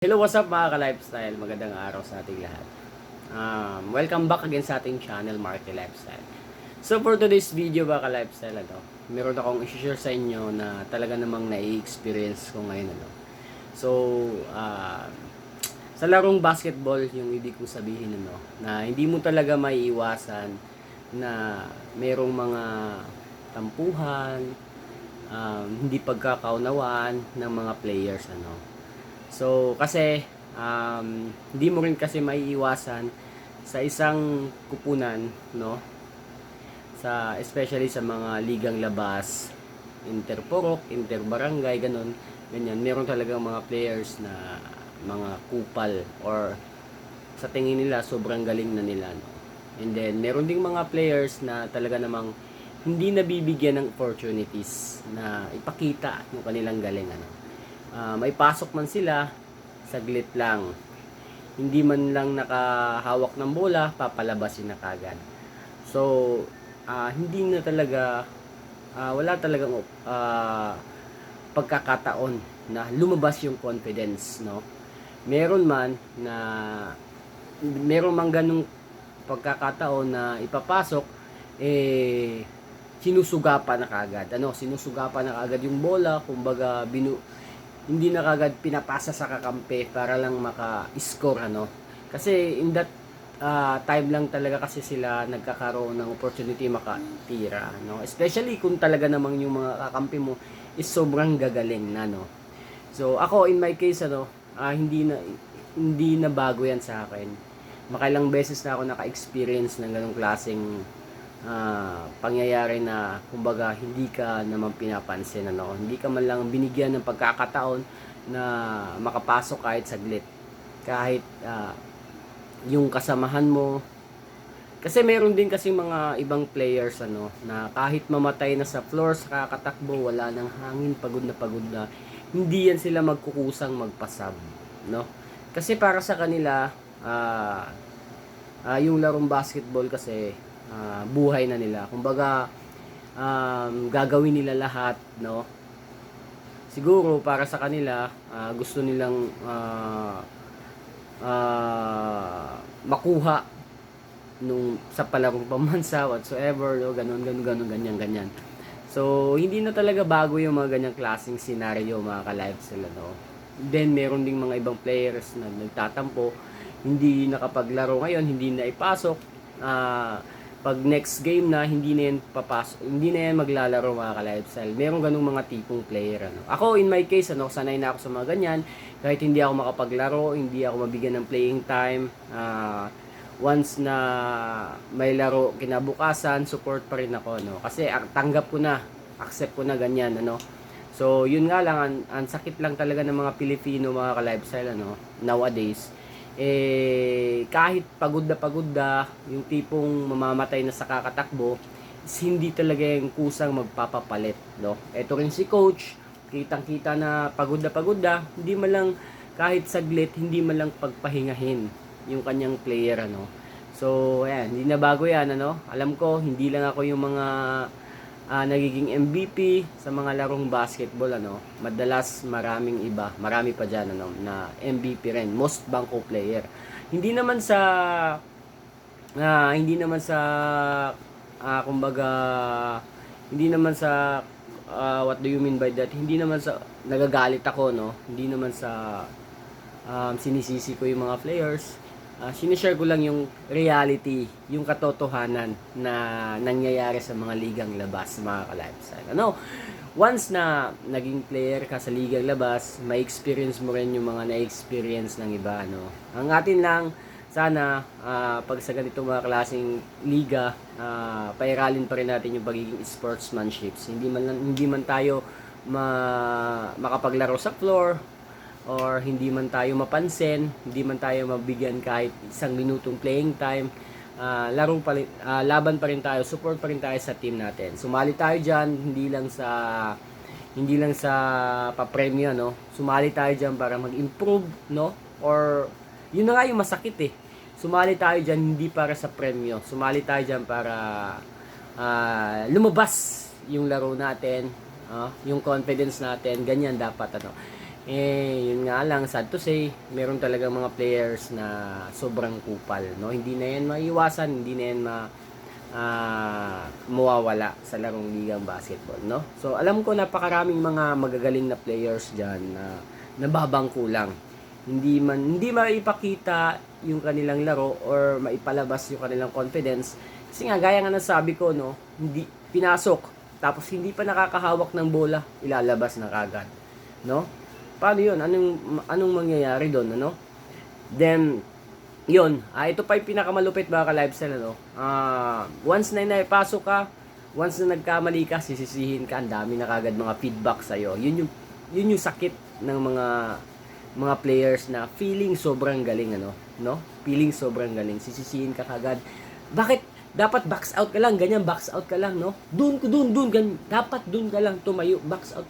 Hello, what's up mga ka-lifestyle? Magandang araw sa ating lahat. Um, welcome back again sa ating channel, Marky Lifestyle. So for today's video mga ka-lifestyle, ano, meron akong i-share sa inyo na talaga namang nai-experience ko ngayon. Ano. So, uh, sa larong basketball, yung ibig kong sabihin, ano, na hindi mo talaga maiiwasan na merong mga tampuhan, um, hindi pagkakaunawaan ng mga players, ano. So, kasi um, hindi mo rin kasi maiiwasan sa isang kupunan, no? Sa especially sa mga ligang labas, interporok, interbarangay, ganun, ganyan. Meron talaga mga players na mga kupal or sa tingin nila sobrang galing na nila, no? And then meron ding mga players na talaga namang hindi nabibigyan ng opportunities na ipakita yung kanilang galing ano ah, may pasok man sila, saglit lang. Hindi man lang nakahawak ng bola, papalabasin na kagad. So, ah, hindi na talaga, ah, wala talagang ah, pagkakataon na lumabas yung confidence, no? Meron man na, meron man ganung pagkakataon na ipapasok, eh, sinusugapan na kagad. Ano, sinusugapan na kagad yung bola, kumbaga binu hindi na kagad pinapasa sa kakampi para lang maka-score ano. Kasi in that uh, time lang talaga kasi sila nagkakaroon ng opportunity makatira no. Especially kung talaga namang yung mga kakampi mo is sobrang gagaling na no. So ako in my case ano, uh, hindi na hindi na bago yan sa akin. Makailang beses na ako naka-experience ng ganong klaseng uh, pangyayari na kumbaga hindi ka naman pinapansin ano? Hindi ka man lang binigyan ng pagkakataon na makapasok kahit saglit. Kahit uh, yung kasamahan mo. Kasi meron din kasi mga ibang players ano na kahit mamatay na sa floor sa kakatakbo wala nang hangin pagod na pagod na hindi yan sila magkukusang magpasab no? Kasi para sa kanila uh, uh, yung larong basketball kasi uh, buhay na nila. Kumbaga, um, gagawin nila lahat, no? Siguro para sa kanila, uh, gusto nilang uh, uh, makuha nung sa palarong pamansa whatsoever, no? ganun, ganun, ganun, ganyan, ganyan. So, hindi na talaga bago yung mga ganyang klaseng scenario, mga ka-live sila, no? Then, meron ding mga ibang players na nagtatampo, hindi nakapaglaro ngayon, hindi na ipasok, ah, uh, pag next game na hindi na yan papasok, hindi na yan maglalaro mga ka-lifestyle. Meron ganung mga tipong player ano. Ako in my case ano, sanay na ako sa mga ganyan. Kahit hindi ako makapaglaro, hindi ako mabigyan ng playing time. Uh, once na may laro kinabukasan, support pa rin ako no. Kasi tanggap ko na, accept ko na ganyan ano. So, yun nga lang ang, ang sakit lang talaga ng mga Pilipino mga ka-lifestyle ano nowadays eh kahit pagod na pagod na yung tipong mamamatay na sa kakatakbo is hindi talaga yung kusang magpapapalit no? Eto rin si coach kitang kita na pagod na pagod na hindi man lang kahit saglit hindi man lang pagpahingahin yung kanyang player ano? So ayan hindi na bago yan ano? Alam ko hindi lang ako yung mga uh, nagiging MVP sa mga larong basketball ano madalas maraming iba marami pa diyan ano na MVP rin most banko player. Hindi naman sa uh, hindi naman sa uh, kumbaga hindi naman sa uh, what do you mean by that? Hindi naman sa nagagalit ako no? Hindi naman sa um, sinisisi ko yung mga players uh, sinishare ko lang yung reality, yung katotohanan na nangyayari sa mga ligang labas, mga ka-lifestyle. Ano, once na naging player ka sa ligang labas, may experience mo rin yung mga na-experience ng iba. Ano. Ang atin lang, sana uh, pag sa ganito mga klaseng liga, uh, pairalin pa rin natin yung pagiging sportsmanship. Hindi man, hindi man tayo ma, makapaglaro sa floor, or hindi man tayo mapansin, hindi man tayo mabigyan kahit isang minutong playing time, uh, laro pa rin, uh, laban pa rin tayo, support pa rin tayo sa team natin. Sumali tayo diyan, hindi lang sa hindi lang sa papremyo no. Sumali tayo diyan para mag-improve no or yun na nga yung masakit eh. Sumali tayo diyan hindi para sa premyo. Sumali tayo diyan para uh, lumabas yung laro natin, uh, yung confidence natin, ganyan dapat ano. Eh, yun nga lang, sad to say, meron talaga mga players na sobrang kupal, no? Hindi na yan maiwasan, hindi na yan ma ah, mawawala sa larong ligang basketball, no? So, alam ko napakaraming mga magagaling na players diyan na nababangko lang. Hindi man hindi maipakita yung kanilang laro or maipalabas yung kanilang confidence. Kasi nga gaya nga ng sabi ko, no, hindi pinasok tapos hindi pa nakakahawak ng bola, ilalabas na kagad, no? Paano 'yun? Anong anong mangyayari doon, ano? Then yun, ah, ito pa yung pinakamalupit mga ka-lifestyle, ano? Ah, once na naipasok ka, once na nagkamali ka, sisisihin ka, ang dami na kagad mga feedback sa'yo. Yun yung, yun yung sakit ng mga mga players na feeling sobrang galing, ano? No? Feeling sobrang galing. Sisisihin ka kagad. Bakit? Dapat box out ka lang, ganyan, box out ka lang, no? Doon, doon, doon, ganyan. Dapat doon ka lang tumayo, box out.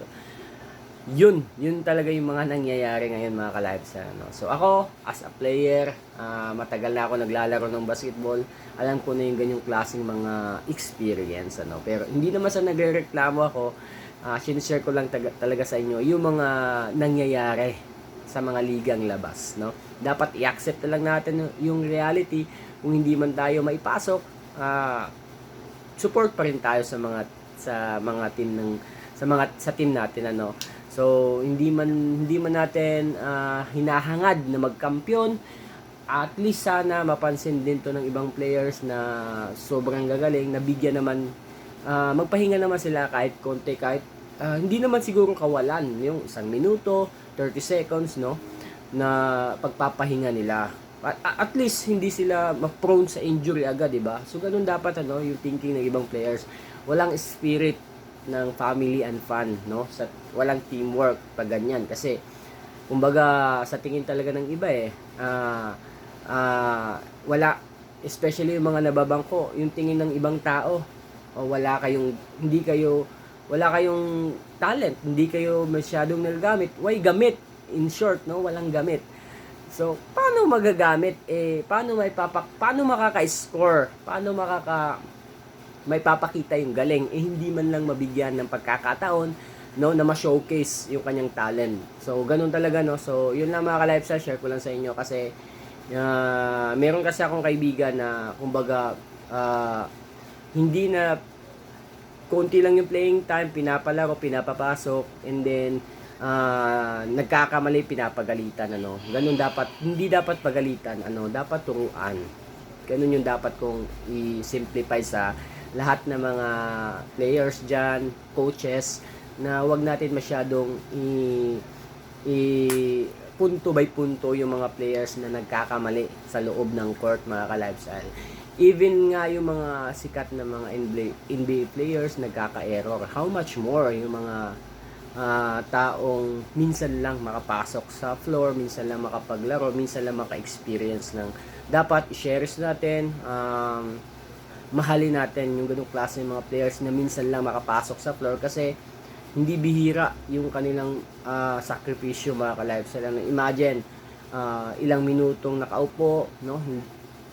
Yun, yun talaga yung mga nangyayari ngayon mga ka-lifestyle. No? So ako, as a player, ah, matagal na ako naglalaro ng basketball. Alam ko na yung ganyong klaseng mga experience. Ano? Pero hindi naman sa nagre-reklamo ako, uh, sinishare ko lang talaga sa inyo yung mga nangyayari sa mga ligang labas. No? Dapat i-accept na lang natin yung reality. Kung hindi man tayo maipasok, ah, support pa rin tayo sa mga sa mga team ng sa mga sa team natin ano So, hindi man hindi man natin ah, hinahangad na magkampiyon. At least sana mapansin din to ng ibang players na sobrang gagaling, nabigyan naman ah, magpahinga naman sila kahit konti kahit ah, hindi naman siguro kawalan yung isang minuto, 30 seconds no na pagpapahinga nila. At, at least hindi sila ma-prone sa injury agad, 'di ba? So ganun dapat ano yung thinking ng ibang players. Walang spirit ng family and fun, no? Sa walang teamwork pag ganyan kasi kumbaga sa tingin talaga ng iba eh ah ah, wala especially yung mga nababangko, yung tingin ng ibang tao o wala kayong hindi kayo wala kayong talent, hindi kayo masyadong nagagamit. Why gamit? In short, no, walang gamit. So, paano magagamit? Eh, paano may papak paano makaka-score? Paano makaka may papakita yung galing eh hindi man lang mabigyan ng pagkakataon no na ma-showcase yung kanyang talent. So ganun talaga no. So yun lang mga ka-lifestyle share ko lang sa inyo kasi uh, meron kasi akong kaibigan na kumbaga uh, hindi na konti lang yung playing time, pinapalaro, pinapapasok and then uh, nagkakamali pinapagalitan ano. Ganun dapat hindi dapat pagalitan ano, dapat turuan. Ganun yung dapat kong i-simplify sa lahat ng mga players dyan, coaches, na wag natin masyadong i, i punto by punto yung mga players na nagkakamali sa loob ng court mga ka-lifestyle. Even nga yung mga sikat na mga NBA, players nagkaka-error. How much more yung mga uh, taong minsan lang makapasok sa floor, minsan lang makapaglaro, minsan lang maka-experience ng dapat i-share natin um, mahalin natin yung ganung klase ng mga players na minsan lang makapasok sa floor kasi hindi bihira yung kanilang uh, sakripisyo mga ka-lifestyle. Ano, imagine, uh, ilang minutong nakaupo, no?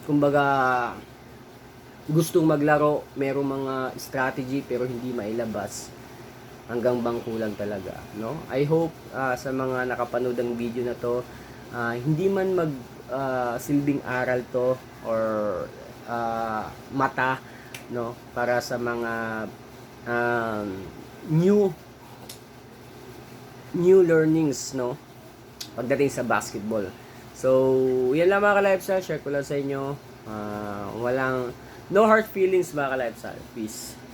Kumbaga, gustong maglaro, merong mga strategy pero hindi mailabas hanggang bangko lang talaga, no? I hope uh, sa mga nakapanood ng video na to, uh, hindi man mag uh, silbing aral to or uh, mata no? Para sa mga um, new new learnings no? Pagdating sa basketball. So yan lang mga ka-lifestyle. Share ko lang sa inyo. Uh, walang no hard feelings mga ka-lifestyle. Peace